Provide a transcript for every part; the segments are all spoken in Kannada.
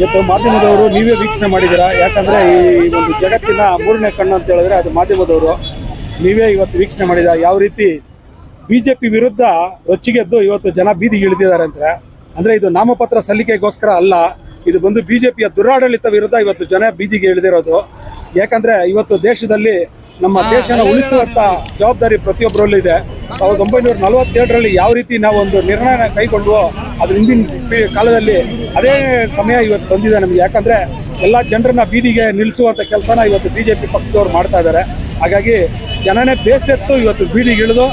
ಇವತ್ತು ಮಾಧ್ಯಮದವರು ನೀವೇ ವೀಕ್ಷಣೆ ಮಾಡಿದ್ದೀರಾ? ಯಾಕಂದ್ರೆ ಈ ಒಂದು ಜಗತ್ತಿನ ಮೂರನೇ ಕಣ್ಣು ಅಂತ ಹೇಳಿದ್ರೆ ಅದು ಮಾಧ್ಯಮದವರು. ನೀವೇ ಇವತ್ತು ವೀಕ್ಷಣೆ ಮಾಡಿದ ಯಾವ ರೀತಿ ಬಿಜೆಪಿ ವಿರುದ್ಧ ರೊಚ್ಚಿಗೆದ್ದು ಇವತ್ತು ಜನ ಬೀದಿಗೆ ಇಳಿದಿದ್ದಾರೆ ಅಂತ ಅಂದ್ರೆ ಇದು ನಾಮಪತ್ರ ಸಲ್ಲಿಕೆಗೋಸ್ಕರ ಅಲ್ಲ ಇದು ಬಂದು ಬಿಜೆಪಿಯ ದುರಾಡಳಿತ ವಿರುದ್ಧ ಇವತ್ತು ಜನ ಬೀದಿಗೆ ಇಳಿದಿರೋದು. ಯಾಕಂದ್ರೆ ಇವತ್ತು ದೇಶದಲ್ಲಿ ನಮ್ಮ ದೇಶನ ಉಳಿಸುವಂತ ಜವಾಬ್ದಾರಿ ಪ್ರತಿಯೊಬ್ಬರಲ್ಲೂ ಇದೆ. ಸಾವಿರದ ಒಂಬೈನೂರ ನಲವತ್ತೇಳರಲ್ಲಿ ಯಾವ ರೀತಿ ನಾವು ಒಂದು ನಿರ್ಣಯನ ಕೈಗೊಂಡ್ವೋ ಅದ್ರ ಹಿಂದಿನ ಪೀ- ಕಾಲದಲ್ಲಿ ಅದೇ ಸಮಯ ಇವತ್ತು ಬಂದಿದೆ ನಮಗೆ. ಯಾಕಂದ್ರೆ ಎಲ್ಲ ಜನರನ್ನ ಬೀದಿಗೆ ನಿಲ್ಲಿಸುವಂತ ಕೆಲಸನ ಇವತ್ತು ಬಿಜೆಪಿ ಪಕ್ಷದವ್ರು ಮಾಡ್ತಾ ಇದ್ದಾರೆ ಹಾಗಾಗಿ ಜನನೇ ಬೇಸೆತ್ತು ಇವತ್ತು ಬೀದಿಗೆ ಇಳಿದು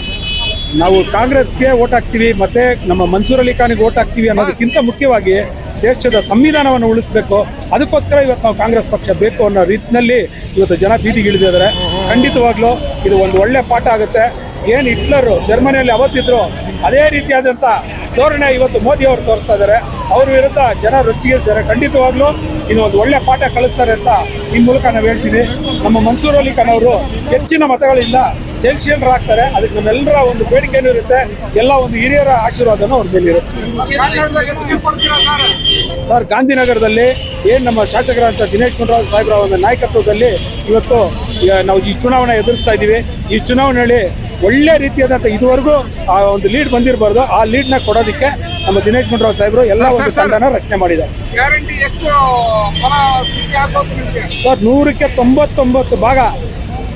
ನಾವು ಕಾಂಗ್ರೆಸ್ಗೆ ಓಟ್ ಹಾಕ್ತೀವಿ, ಮತ್ತೆ ನಮ್ಮ ಮನ್ಸೂರ್ ಅಲಿ ಖಾನಿಗೆ ಓಟ್ ಹಾಕ್ತೀವಿ ಅನ್ನೋದಕ್ಕಿಂತ ಮುಖ್ಯವಾಗಿ ದೇಶದ ಸಂವಿಧಾನವನ್ನು ಉಳಿಸಬೇಕು. ಅದಕ್ಕೋಸ್ಕರ ಇವತ್ತು ನಾವು ಕಾಂಗ್ರೆಸ್ ಪಕ್ಷ ಬೇಕು ಅನ್ನೋ ರೀತಿಯಲ್ಲಿ ಇವತ್ತು ಜನ ಬೀದಿಗೆ ಇಳಿದಿದ್ದಾರೆ. ಖಂಡಿತವಾಗ್ಲೂ ಇದು ಒಂದು ಒಳ್ಳೆ ಪಾಠ ಆಗುತ್ತೆ. ಏನು ಹಿಟ್ಲರು ಜರ್ಮನಿಯಲ್ಲಿ ಅವತ್ತಿದ್ರು, ಅದೇ ರೀತಿಯಾದಂಥ ಧೋರಣೆ ಇವತ್ತು ಮೋದಿ ಅವರು ತೋರಿಸ್ತಾ ಇದ್ದಾರೆ ಅವ್ರ ವಿರುದ್ಧ ಜನ ರುಚಿಗಿರ್ತಾರೆ ಖಂಡಿತವಾಗ್ಲೂ ಇನ್ನು ಒಂದು ಒಳ್ಳೆ ಪಾಠ ಕಳಿಸ್ತಾರೆ ಅಂತ ಈ ಮೂಲಕ ನಾವು ಹೇಳ್ತೀವಿ ನಮ್ಮ ಮನ್ಸೂರ್ ಅಲಿ ಖಾನ್ ಅವರು ಹೆಚ್ಚಿನ ಮತಗಳಿಂದ ಜೈಲ್ಶೀಲರಾಗ್ತಾರೆ ಅದಕ್ಕೆ ನಮ್ಮೆಲ್ಲರ ಒಂದು ಬೇಡಿಕೆನೂ ಇರುತ್ತೆ. ಎಲ್ಲ ಒಂದು ಹಿರಿಯರ ಆಶೀರ್ವಾದನೂ ಅವ್ರ ಮೇಲೆ ಇರುತ್ತೆ ಸರ್, ಗಾಂಧಿನಗರದಲ್ಲಿ ಏನು ನಮ್ಮ ಶಾಸಕರಾದಂಥ ದಿನೇಶ್ ಗುಂಡೂರಾವ್ ಸಾಹೇಬ್ರ ಒಂದು ನಾಯಕತ್ವದಲ್ಲಿ ಇವತ್ತು ನಾವು ಈ ಚುನಾವಣೆ ಎದುರಿಸ್ತಾ ಇದ್ದೀವಿ ಈ ಚುನಾವಣೆಯಲ್ಲಿ ಒಳ್ಳೆ ರೀತಿಯಾದಂಥ ಇದುವರೆಗೂ ಆ ಒಂದು ಲೀಡ್ ಬಂದಿರಬಾರ್ದು. ಆ ಲೀಡ್ನ ಕೊಡೋದಕ್ಕೆ ನಮ್ಮ ದಿನೇಶ್ ಗುಂಡೂರಾವ್ ಸಾಹೇಬರು ಎಲ್ಲ ಒಂದು ತಂಡನ ರಚನೆ ಮಾಡಿದ್ದಾರೆ. ಸರ್ ನೂರಕ್ಕೆ ತೊಂಬತ್ತೊಂಬತ್ತು ಭಾಗ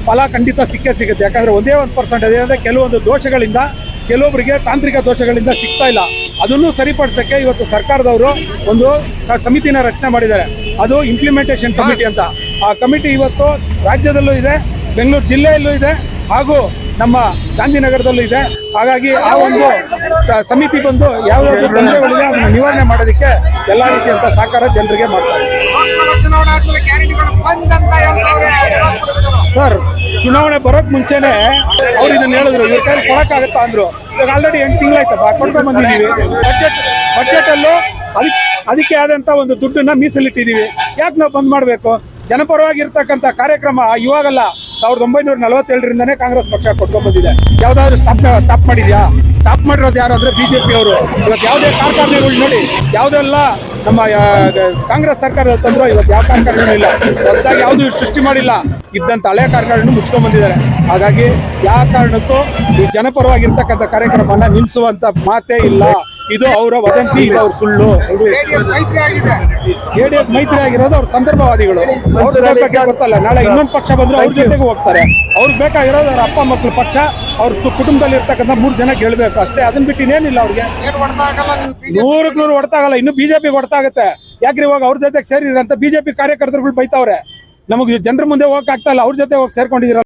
ಫಲ ಖಂಡಿತ ಸಿಕ್ಕೇ ಸಿಗುತ್ತೆ. ಯಾಕಂದ್ರೆ ಒಂದೇ ಒಂದು ಪರ್ಸೆಂಟ್ ಅದೇನಂದ್ರೆ ಕೆಲವೊಂದು ದೋಷಗಳಿಂದ ಕೆಲವೊಬ್ಬರಿಗೆ ತಾಂತ್ರಿಕ ದೋಷಗಳಿಂದ ಸಿಗ್ತಾ ಇಲ್ಲ. ಅದನ್ನು ಸರಿಪಡಿಸೋಕ್ಕೆ ಇವತ್ತು ಸರ್ಕಾರದವರು ಒಂದು ಸಮಿತಿನ ರಚನೆ ಮಾಡಿದ್ದಾರೆ. ಅದು ಇಂಪ್ಲಿಮೆಂಟೇಷನ್ ಕಮಿಟಿ ಅಂತ. ಆ ಕಮಿಟಿ ಇವತ್ತು ರಾಜ್ಯದಲ್ಲೂ ಇದೆ ಬೆಂಗಳೂರು ಜಿಲ್ಲೆಯಲ್ಲೂ ಇದೆ. ಹಾಗೂ ನಮ್ಮ ಗಾಂಧಿನಗರದಲ್ಲೂ ಇದೆ. ಹಾಗಾಗಿ ಆ ಒಂದು ಸ- ಸಮಿತಿ ಬಂದು ಯಾವ್ಯಾವ ತೊಂದರೆಗಳಿದೆ ಅದನ್ನು ನಿವಾರಣೆ ಮಾಡೋದಕ್ಕೆ ಎಲ್ಲ ರೀತಿಯಂತ ಸಹಕಾರ ಜನರಿಗೆ ಮಾಡ್ತಾರೆ. ಸರ್ ಚುನಾವಣೆ ಬರೋಕ್ ಮುಂಚೆನೆ ಅವ್ರು ಇದನ್ನ ಹೇಳಿದ್ರು ಇವ್ರ ಕೈಲಿ ಕೊಡಕ್ಕಾಗತ್ತಾ ಅಂದ್ರು. ಇವಾಗ ಆಲ್ರೆಡಿ ಎಂಟು ತಿಂಗಳಾಯ್ತಪ್ಪ ಕೊಡ್ತಾ ಬಂದಿದ್ದೀವಿ. ಬಜೆಟ್ ಬಜೆಟ್ ಅಲ್ಲೂ ಅದಕ್ಕೆ ಅದಕ್ಕೆ ಆದಂತ ಒಂದು ದುಡ್ಡನ್ನ ಮೀಸಲಿಟ್ಟಿದೀವಿ ಯಾಕೆ ನಾವು ಬಂದ್ ಮಾಡ್ಬೇಕು? ಜನಪರವಾಗಿರ್ತಕ್ಕಂಥ ಕಾರ್ಯಕ್ರಮ ಇವಾಗಲ್ಲ. ಸಾವಿರದ ಒಂಬೈನೂರ ನಲವತ್ತೇಳರಿಂದನೇ ಕಾಂಗ್ರೆಸ್ ಪಕ್ಷ ಕೊಟ್ಕೊಂಡು ಬಂದಿದೆ ಯಾವ್ದಾದ್ರು ಸ್ಟಾಪ್ ಸ್ಟಾಪ್ ಮಾಡಿದ್ಯಾ? ಸ್ಟಾಪ್ ಮಾಡಿರೋದು ಯಾರು ಅಂದ್ರೆ ಬಿಜೆಪಿ ಅವರು. ಇವತ್ತು ಯಾವುದೇ ಕಾರ್ಖಾನೆಗಳು ನೋಡಿ ಯಾವುದೆಲ್ಲ ನಮ್ಮ ಕಾಂಗ್ರೆಸ್ ಸರ್ಕಾರ ತಂದ್ರು, ಇವತ್ತು ಯಾವ ಕಾರ್ಖಾನೆನೂ ಇಲ್ಲ. ಹೊಸದಾಗಿ ಯಾವುದು ಸೃಷ್ಟಿ ಮಾಡಿಲ್ಲ. ಇದ್ದಂಥ ಹಳೆ ಕಾರ್ಖಾನೆ ಮುಚ್ಕೊಂಡ್ ಬಂದಿದ್ದಾರೆ ಹಾಗಾಗಿ ಯಾವ ಕಾರಣಕ್ಕೂ ಈ ಜನಪರವಾಗಿರ್ತಕ್ಕಂಥ ಕಾರ್ಯಕ್ರಮವನ್ನು ನಿಲ್ಲಿಸುವಂಥ ಮಾತೇ ಇಲ್ಲ. ಇದು ಅವರ ವದಂತಿ ಇದು ಅವ್ರ ಸುಳ್ಳು. ಜೆ ಡಿ ಎಸ್ ಮೈತ್ರಿ ಆಗಿರೋದು ಅವ್ರ ಸಂದರ್ಭವಾದಿಗಳು. ಅವ್ರ ಬಗ್ಗೆ ಗೊತ್ತಲ್ಲ ನಾಳೆ ಇನ್ನೊಂದು ಪಕ್ಷ ಬಂದ್ರೆ ಅವ್ರ ಜೊತೆಗೆ ಹೋಗ್ತಾರೆ. ಅವ್ರಿಗೆ ಬೇಕಾಗಿರೋದು ಅವ್ರ ಅಪ್ಪ ಮಕ್ಕಳ ಪಕ್ಷ ಅವ್ರ ಸು ಕುಟುಂಬದಲ್ಲಿ ಇರ್ತಕ್ಕಂಥ ಮೂರು ಜನ ಗೆಲ್ಬೇಕು ಅಷ್ಟೇ. ಅದನ್ನ ಬಿಟ್ಟು ಇನ್ನೇನಿಲ್ಲ ಅವ್ರಿಗೆ. ನೂರಕ್ಕೆ ನೂರು ಹೊಡ್ತಾಗಲ್ಲ ಇನ್ನು ಬಿಜೆಪಿ ಹೊಡ್ತಾಗತ್ತೆ ಯಾಕ್ರಿ ಇವಾಗ ಅವ್ರ ಜೊತೆಗೆ ಸೇರಿದ್ರಂತ ಬಿಜೆಪಿ ಕಾರ್ಯಕರ್ತರುಗಳು ಬೈತಾವ್ರೆ. ನಮಗೆ ಜನರ ಮುಂದೆ ಹೋಗಕ್ಕಾಗ್ತಾ ಇಲ್ಲ ಅವ್ರ ಜೊತೆ ಹೋಗಿ ಸೇರ್ಕೊಂಡಿದ್ದೀರ